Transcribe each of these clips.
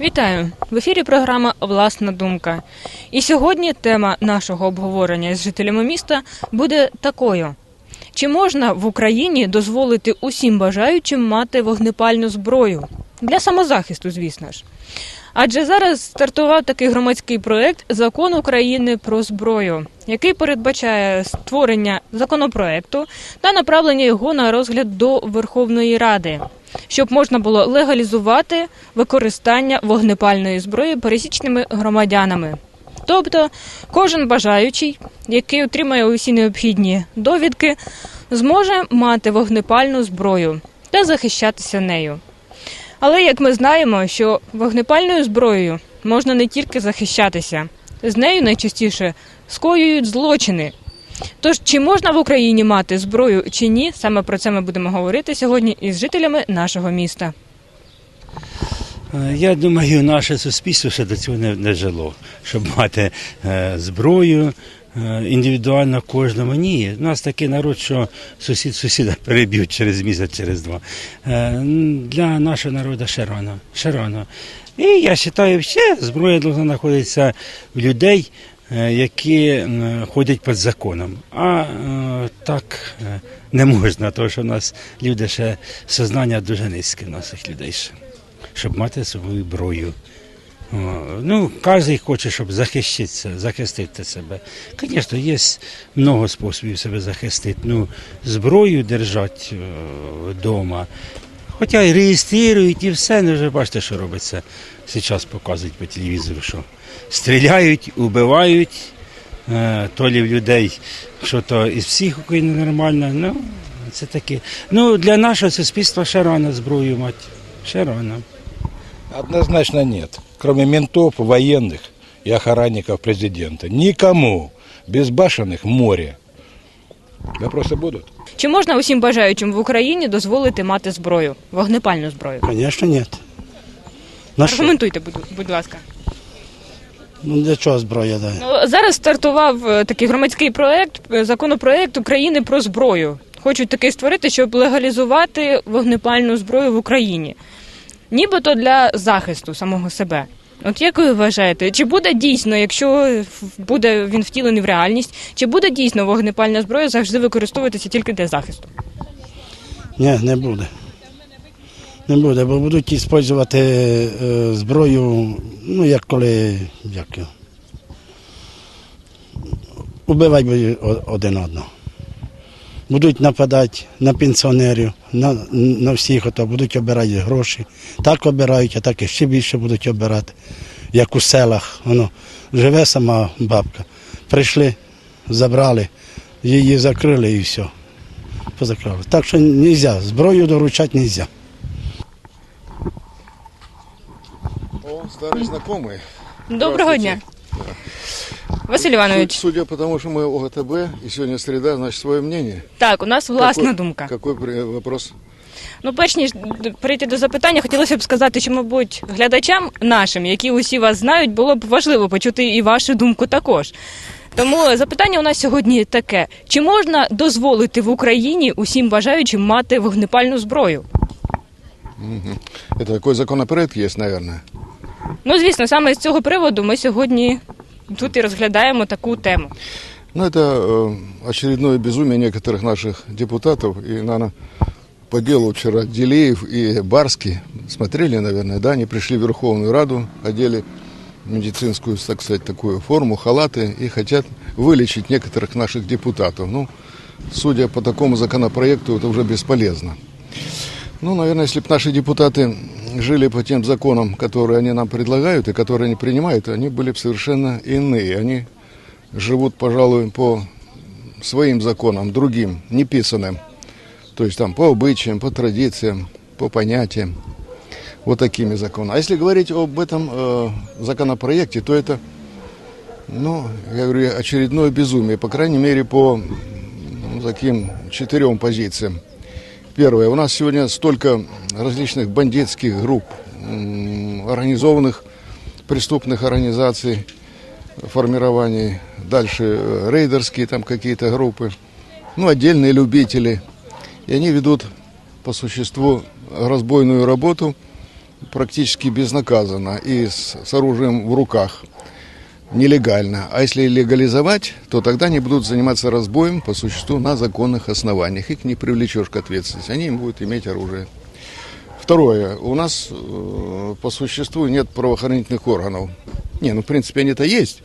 Вітаю! В ефірі програма Власна думка. І сьогодні тема нашого обговорення з жителями міста буде такою: чи можна в Україні дозволити усім бажаючим мати вогнепальну зброю для самозахисту, звісно ж. Адже зараз стартував такий громадський проект Закон України про зброю, який передбачає створення законопроекту та направлення його на розгляд до Верховної Ради, щоб можна було легалізувати використання вогнепальної зброї пересічними громадянами. Тобто кожен бажаючий, який отримає усі необхідні довідки, зможе мати вогнепальну зброю та захищатися нею. Але як ми знаємо, що вогнепальною зброєю можна не тільки захищатися, з нею найчастіше скоюють злочини. Тож чи можна в Україні мати зброю чи ні, саме про це ми будемо говорити сьогодні із жителями нашого міста. Е, Я думаю, наше суспільство ще до цього не, не жило, щоб мати е, зброю е, індивідуально кожному. Ні, у нас такий народ, що сусід сусіда переб'ють через місяць, через два. Е, для нашого народу ще рано. Ще рано. І я вважаю, ще зброя повинна знаходитися в людей, які ходять під законом. А е, так е, не можна, тому що в нас люди ще сознання дуже низьке, в нас їх людей ще щоб мати свою зброю. О, Ну, кожен хоче, щоб захиститися, захистити себе. Звісно, є багато способів себе захистити. Ну, зброю держати вдома. Хоча і реєструють, і все, ну вже бачите, що робиться. Зараз показують по телевізору, що стріляють, убивають, е, то лі людей, що то із психікою ненормально. Ну, це таке. Ну, для нашого суспільства ще рано зброю мати. Ще рано. Однозначно нет. Кроме ментов, военных и охранников президента. Никому безбашенных море. Вопросы будут? Чи можна усім бажаючим в Україні дозволити мати зброю, вогнепальну зброю? Звісно, ні. На що? Аргументуйте, будь, будь ласка. Ну для чого зброя дає? Ну, зараз стартував е, такий громадський проект, е, законопроект України про зброю. Хочуть такий створити, щоб легалізувати вогнепальну зброю в Україні. Нібито для захисту самого себе. От як ви вважаєте, чи буде дійсно, якщо буде він втілений в реальність, чи буде дійсно вогнепальна зброя завжди використовуватися тільки для захисту? Ні, не буде. Не буде, бо будуть використовувати е, зброю, ну як коли як, о- один одного. Будуть нападати на пенсіонерів, на, на всіх, ото, будуть обирати гроші. Так обирають, а так і ще більше будуть обирати, як у селах. Воно, живе сама бабка. Прийшли, забрали, її закрили і все. Позакрали. Так що не можна, зброю доручати не можна. О, старый знакомый. Доброго дня. Василь Іванович, Судя по тому, что мы ОГТБ, и сегодня среда, значит, свое мнение. так, у нас власна Какой- думка. Какой при- вопрос? Ну, перш ніж перейти до запитання, хотілося б сказати, що, мабуть, глядачам нашим, які усі вас знають, було б важливо почути і вашу думку також. Тому запитання у нас сьогодні таке: чи можна дозволити в Україні усім бажаючим мати вогнепальну зброю? Это такой законопроект есть, наверное. Ну, звісно, саме з цього приводу ми сьогодні тут і розглядаємо таку тему. Ну, это э, очередное безумие некоторых наших депутатов. И, наверное, по делу вчера Делеев и Барский смотрели, наверное, да, они пришли в Верховную Раду, одели медицинскую, так сказать, такую форму, халаты и хотят вылечить некоторых наших депутатов. Ну, судя по такому законопроекту, это уже бесполезно. Ну, наверное, если бы наши депутаты жили по тем законам, которые они нам предлагают и которые они принимают, они были бы совершенно иные. Они живут, пожалуй, по своим законам, другим, неписанным. То есть там по обычаям, по традициям, по понятиям. Вот такими законами. А если говорить об этом э, законопроекте, то это, ну, я говорю, очередное безумие. По крайней мере, по ну, таким четырем позициям. Первое. У нас сегодня столько различных бандитских групп, организованных преступных организаций, формирований. Дальше э, рейдерские там какие-то группы. Ну, отдельные любители. И они ведут по существу разбойную работу практически безнаказанно и с, с оружием в руках нелегально. А если легализовать, то тогда они будут заниматься разбоем по существу на законных основаниях. Их не привлечешь к ответственности, они им будут иметь оружие. Второе. У нас э, по существу нет правоохранительных органов. Не, ну в принципе они-то есть,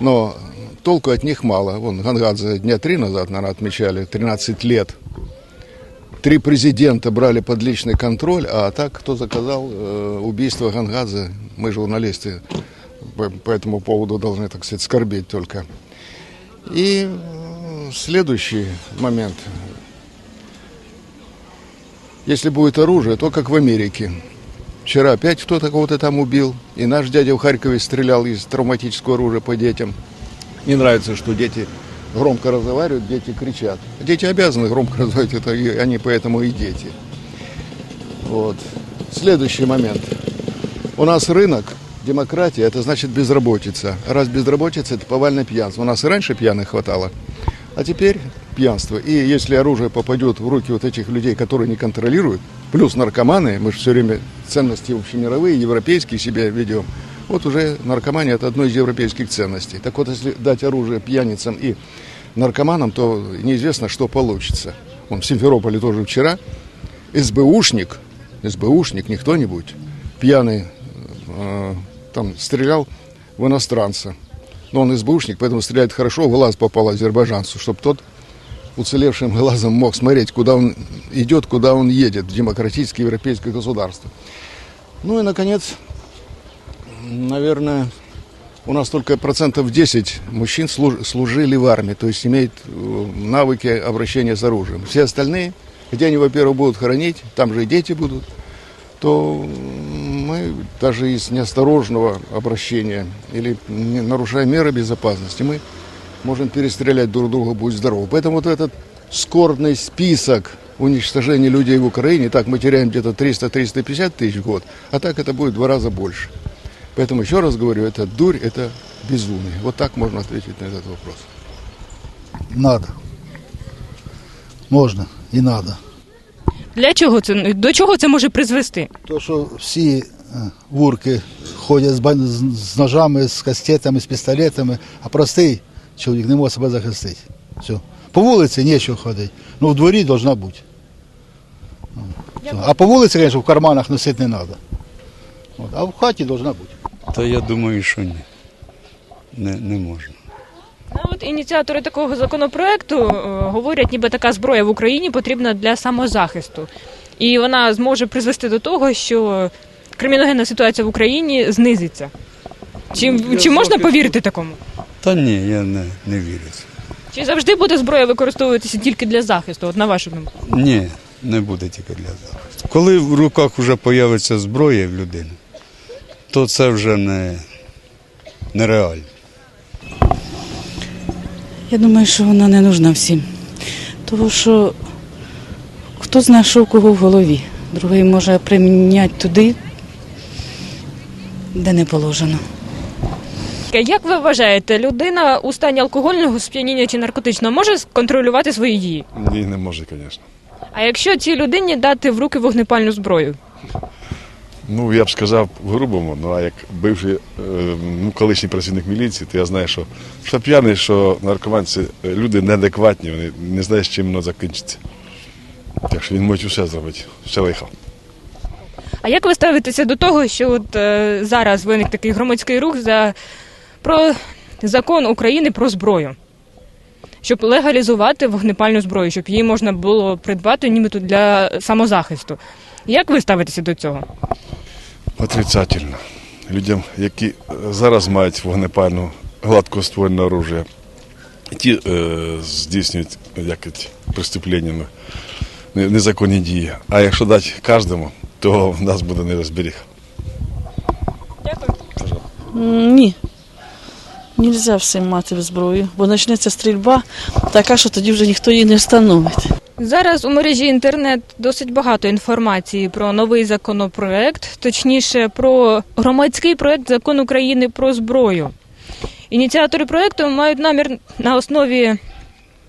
но толку от них мало. Вон Гангадзе дня три назад, наверное, отмечали 13 лет. Три президента брали под личный контроль, а так кто заказал э, убийство Гангадзе, мы журналисты по, этому поводу должны, так сказать, скорбеть только. И следующий момент. Если будет оружие, то как в Америке. Вчера опять кто-то кого-то там убил, и наш дядя в Харькове стрелял из травматического оружия по детям. Не нравится, что дети громко разговаривают, дети кричат. Дети обязаны громко разговаривать, это они поэтому и дети. Вот. Следующий момент. У нас рынок, демократия, это значит безработица. Раз безработица, это повальное пьянство. У нас и раньше пьяных хватало, а теперь пьянство. И если оружие попадет в руки вот этих людей, которые не контролируют, плюс наркоманы, мы же все время ценности общемировые, европейские себе ведем, вот уже наркомания – это одно из европейских ценностей. Так вот, если дать оружие пьяницам и наркоманам, то неизвестно, что получится. Он в Симферополе тоже вчера СБУшник, СБУшник, не кто-нибудь, пьяный, э, там стрелял в иностранца. Но он СБУшник, поэтому стреляет хорошо, в глаз попал азербайджанцу, чтобы тот уцелевшим глазом мог смотреть, куда он идет, куда он едет, в демократическое европейское государство. Ну и, наконец, наверное, у нас только процентов 10 мужчин служ- служили в армии, то есть имеют э, навыки обращения с оружием. Все остальные, где они, во-первых, будут хоронить, там же и дети будут, то мы даже из неосторожного обращения или не нарушая меры безопасности, мы можем перестрелять друг друга, будь здоров. Поэтому вот этот скорбный список уничтожения людей в Украине, так мы теряем где-то 300-350 тысяч в год, а так это будет в два раза больше. Поэтому еще раз говорю, это дурь, это безумие. Вот так можно ответить на этот вопрос. Надо. Можна і надо. Для чого це до чого це може призвести? То, що всі вурки ходять з, бан- з, з ножами, з кастетами, з пістолетами, а простий чоловік не може себе захистити. Все. По вулиці нічого ходить. Ну, в дворі должна бути. Все. А по вулиці, звісно, в карманах носити не треба. От. А в хаті должна бути. Та я думаю, що ні. Не, не можна. Ну, от ініціатори такого законопроекту е, говорять, ніби така зброя в Україні потрібна для самозахисту. І вона зможе призвести до того, що криміногенна ситуація в Україні знизиться. Чи, чи можна повірити такому? Та ні, я не, не вірю. Чи завжди буде зброя використовуватися тільки для захисту, от на вашу думку? Ні, не буде тільки для захисту. Коли в руках вже появиться зброя в людини, то це вже не, нереально. Я думаю, що вона не нужна всім. Тому що хто знає, що у кого в голові. Другий може приміняти туди, де не положено. Як ви вважаєте, людина у стані алкогольного сп'яніння чи наркотичного може контролювати свої дії? Ні, не може, звісно. А якщо цій людині дати в руки вогнепальну зброю? Ну, я б сказав грубому, ну а як бивший е, ну, колишній працівник міліції, то я знаю, що, що п'яний, що наркоман це люди неадекватні, вони не знають, з чим воно закінчиться. Так що він може все зробити, все лихо. А як ви ставитеся до того, що от е, зараз виник такий громадський рух за про закон України про зброю? Щоб легалізувати вогнепальну зброю, щоб її можна було придбати нібито для самозахисту. Як ви ставитеся до цього? Отрицательно. Людям, які е, зараз мають вогнепальну гладкоствольне оружие, ті е, здійснюють як преступленнями незаконні дії. А якщо дати кожному, то в нас буде нерозберіг. М, Ні. Нельзя всім мати зброю, бо почнеться стрільба така, що тоді вже ніхто її не встановить. Зараз у мережі інтернет досить багато інформації про новий законопроект, точніше про громадський проект закон України про зброю. Ініціатори проекту мають намір на основі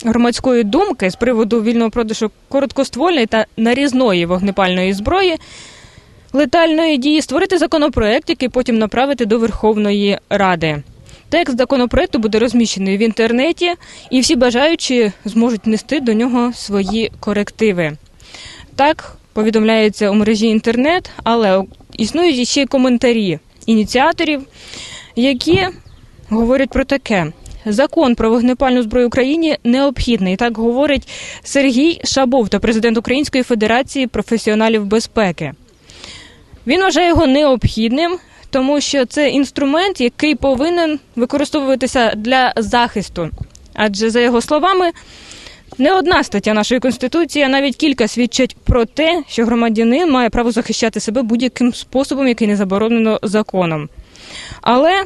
громадської думки з приводу вільного продажу короткоствольної та нарізної вогнепальної зброї летальної дії створити законопроект, який потім направити до Верховної Ради. Текст законопроекту буде розміщений в інтернеті, і всі бажаючі зможуть внести до нього свої корективи. Так повідомляється у мережі інтернет, але існують ще й коментарі ініціаторів, які говорять про таке. Закон про вогнепальну зброю в Україні необхідний. Так говорить Сергій Шабовта, президент Української Федерації професіоналів безпеки. Він вважає його необхідним, тому що це інструмент, який повинен використовуватися для захисту. Адже, за його словами, не одна стаття нашої конституції, а навіть кілька свідчать про те, що громадянин має право захищати себе будь-яким способом, який не заборонено законом. Але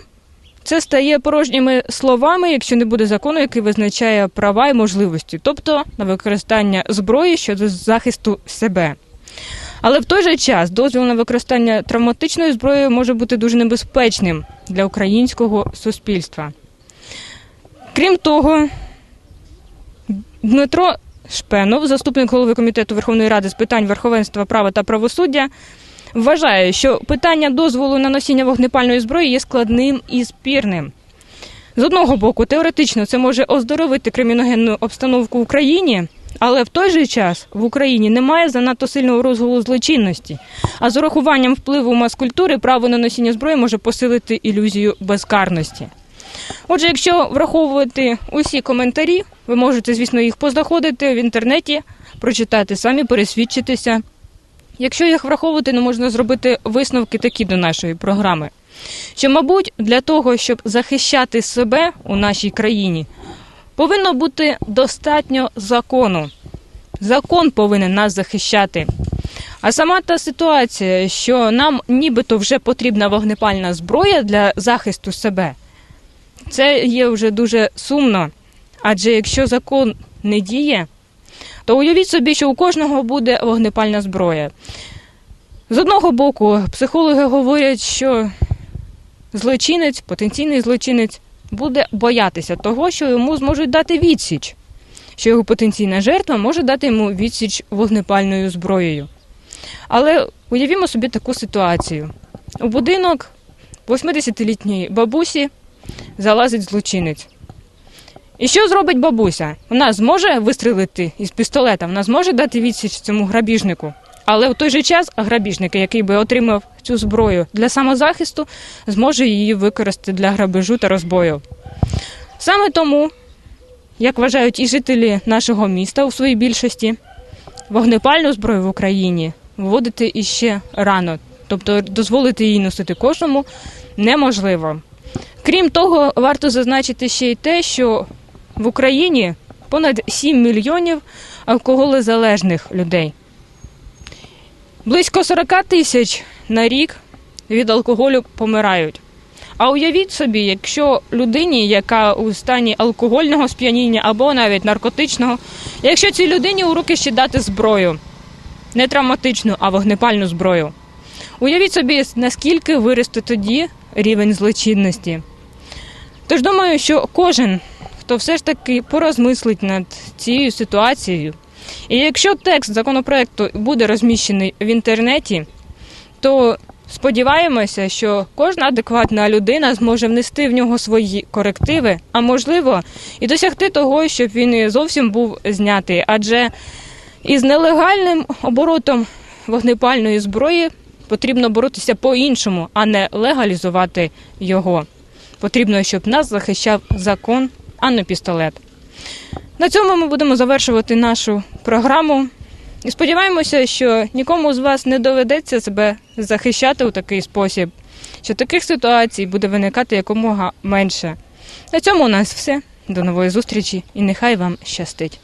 це стає порожніми словами, якщо не буде закону, який визначає права і можливості, тобто на використання зброї щодо захисту себе. Але в той же час дозвіл на використання травматичної зброї може бути дуже небезпечним для українського суспільства. Крім того, Дмитро Шпенов, заступник голови комітету Верховної Ради з питань верховенства права та правосуддя, вважає, що питання дозволу на носіння вогнепальної зброї є складним і спірним. З одного боку, теоретично це може оздоровити криміногенну обстановку в Україні, але в той же час в Україні немає занадто сильного розгулу злочинності. А з урахуванням впливу мас-культури право на носіння зброї може посилити ілюзію безкарності. Отже, якщо враховувати усі коментарі, ви можете, звісно, їх познаходити в інтернеті, прочитати самі, пересвідчитися. Якщо їх враховувати, ну можна зробити висновки такі до нашої програми. Що, мабуть, для того, щоб захищати себе у нашій країні, повинно бути достатньо закону. Закон повинен нас захищати. А сама та ситуація, що нам нібито вже потрібна вогнепальна зброя для захисту себе, це є вже дуже сумно. Адже якщо закон не діє, то уявіть собі, що у кожного буде вогнепальна зброя. З одного боку, психологи говорять, що злочинець, потенційний злочинець, буде боятися того, що йому зможуть дати відсіч, що його потенційна жертва може дати йому відсіч вогнепальною зброєю. Але уявімо собі таку ситуацію: у будинок 80-літньої бабусі залазить злочинець. І що зробить бабуся? Вона зможе вистрелити із пістолета, вона зможе дати відсіч цьому грабіжнику. Але в той же час грабіжник, який би отримав цю зброю для самозахисту, зможе її використати для грабежу та розбою. Саме тому, як вважають і жителі нашого міста у своїй більшості, вогнепальну зброю в Україні вводити іще рано, тобто дозволити її носити кожному неможливо. Крім того, варто зазначити ще й те, що в Україні понад 7 мільйонів алкоголезалежних людей. Близько 40 тисяч на рік від алкоголю помирають. А уявіть собі, якщо людині, яка у стані алкогольного сп'яніння або навіть наркотичного, якщо цій людині у руки ще дати зброю, не травматичну, а вогнепальну зброю. Уявіть собі, наскільки виросте тоді рівень злочинності. Тож думаю, що кожен, хто все ж таки порозмислить над цією ситуацією, і якщо текст законопроекту буде розміщений в інтернеті, то сподіваємося, що кожна адекватна людина зможе внести в нього свої корективи, а можливо, і досягти того, щоб він зовсім був знятий. Адже із нелегальним оборотом вогнепальної зброї потрібно боротися по-іншому, а не легалізувати його. Потрібно, щоб нас захищав закон, а не пістолет. На цьому ми будемо завершувати нашу програму. І сподіваємося, що нікому з вас не доведеться себе захищати у такий спосіб, що таких ситуацій буде виникати якомога менше. На цьому у нас все. До нової зустрічі і нехай вам щастить.